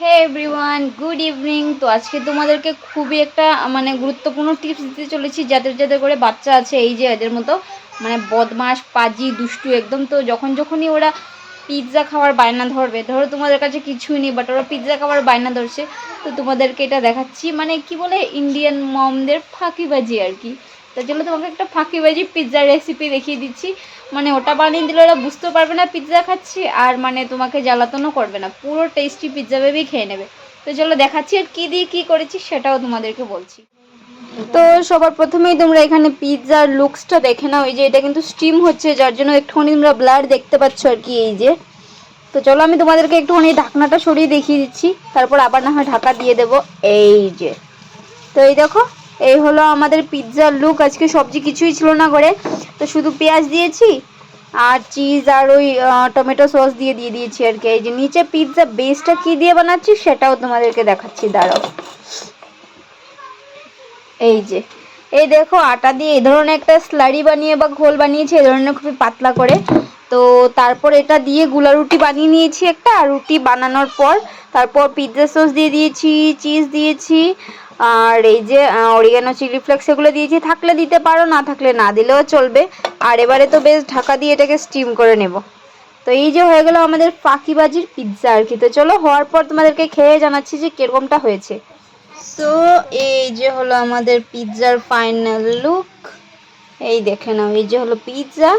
হে everyone good evening তো আজকে তোমাদেরকে খুবই একটা মানে গুরুত্বপূর্ণ টিপস দিতে চলেছি যাদের যাদের করে বাচ্চা আছে, এই যে এদের মতো মানে বদমাস পাজি, দুষ্টু একদম। তো যখন, যখনই ওরা পিৎজা খাওয়ার বায়না ধরবে, ধরো তোমাদের কাছে কিছুই নেই বাট ওরা পিৎজা খাওয়ার বায়না ধরছে, তো তোমাদেরকে এটা দেখাচ্ছি। মানে কি বলে ইন্ডিয়ান মমদের ফাঁকিবাজি আর কি। তো চলো তোমাকে একটা ফাঁকি ফাঁকিবাজি পিৎজার রেসিপি দেখিয়ে দিচ্ছি। মানে ওটা বানিয়ে দিলে ওরা বুঝতেও পারবে না পিৎজা খাচ্ছি, আর মানে তোমাকে জ্বালাতনও করবে না। পুরো টেস্টি পিৎজা ভেবেই খেয়ে নেবে। তো চলো দেখাচ্ছি আর কী দিয়ে কী করেছি সেটাও তোমাদেরকে বলছি। তো সবার প্রথমেই তোমরা এখানে পিৎজার লুকসটা দেখে নাও। এই যে এটা কিন্তু স্টিম হচ্ছে, যার জন্য একটুখানি তোমরা ব্লার দেখতে পাচ্ছ আর কি এই যে। তো চলো আমি তোমাদেরকে একটুখানি ঢাকনাটা সরিয়ে দেখিয়ে দিচ্ছি। তারপর আবার না হয় ঢাকা দিয়ে দেবো। এই যে। তো এই দেখো এই হলো আমাদের পিৎজার লুক আজকে সবজি কিছুই ছিল না করে তো শুধু পেঁয়াজ দিয়েছি আর চিজ আর ওই টমেটো সস দিয়ে দিয়ে দিয়েছি আর কি। এই যে নিচে পিৎজা বেসটা কি দিয়ে বানাচ্ছি সেটাও তোমাদেরকে দেখাচ্ছি, দাঁড়াও। এই যে, এই দেখো আটা দিয়ে এই ধরনের একটা স্লারি বানিয়ে বা ঘোল বানিয়েছি, এই ধরনের খুবই পাতলা করে। তো তারপর এটা দিয়ে গুলা রুটি বানিয়ে নিয়েছি একটা, আর রুটি বানানোর পর তারপর পিৎজা সস দিয়ে দিয়েছি চিজ দিয়েছি আর এই যে অরিগানো চিলি ফ্লেক্স এগুলো দিয়েছি থাকলে দিতে পারো, না থাকলে না দিলেও চলবে। আর এবারে তো বেশ ঢাকা দিয়ে এটাকে স্টিম করে নেব। তো এই যে হয়ে গেল আমাদের ফাঁকিবাজির পিৎজা আর কি। তো চলো, হওয়ার পর তোমাদেরকে খেয়ে জানাচ্ছি যে কিরকমটা হয়েছে। তো এই যে হলো আমাদের পিৎজার ফাইনাল লুক এই দেখে নাও, এই যে হলো পিৎজা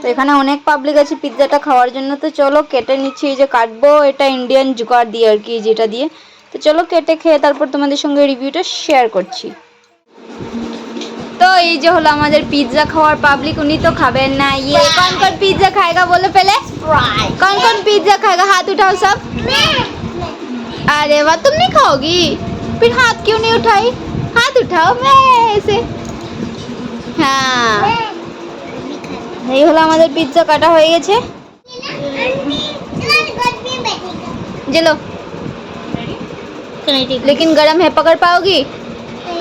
তো এখানে অনেক পাবলিক আছে পিৎজাটা খাওয়ার জন্য তো চলো কেটে নিচ্ছি এই যে কাটবো এটা ইন্ডিয়ান জুগাড় দিয়ে আর কি যেটা দিয়ে তো চলো কেটে খেয়ে তারপর তোমাদের সঙ্গে রিভিউটা শেয়ার করছি তো এই যে হলো আমাদের পিৎজা খাওয়ার পাবলিক উনি তো খাবেন না ইয়ে कौन कौन पिज्जा खाएगा बोलो पहले कौन कौन पिज्जा खाएगा हाथ उठाओ सब अरे वाह तुम नहीं खाओगी फिर हाथ क्यों नहीं उठाई हाथ उठाओ मैं ऐसे হ্যাঁ এই হলো আমাদের পিৎজা কাটা হয়ে গেছে चलो लेकिन गरम है पकड़ पाओगी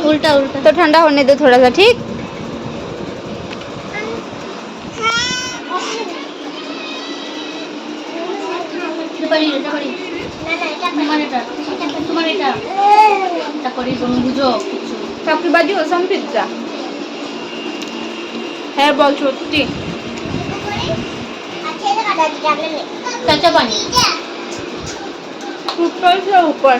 उल्टा उल्टा तो ठंडा होने दो थोड़ा सा ठीक পারি এটা পারি তোমার এটা তোমার এটা এটা ત્યાંચા પાણી ઉપર છે ઉપર.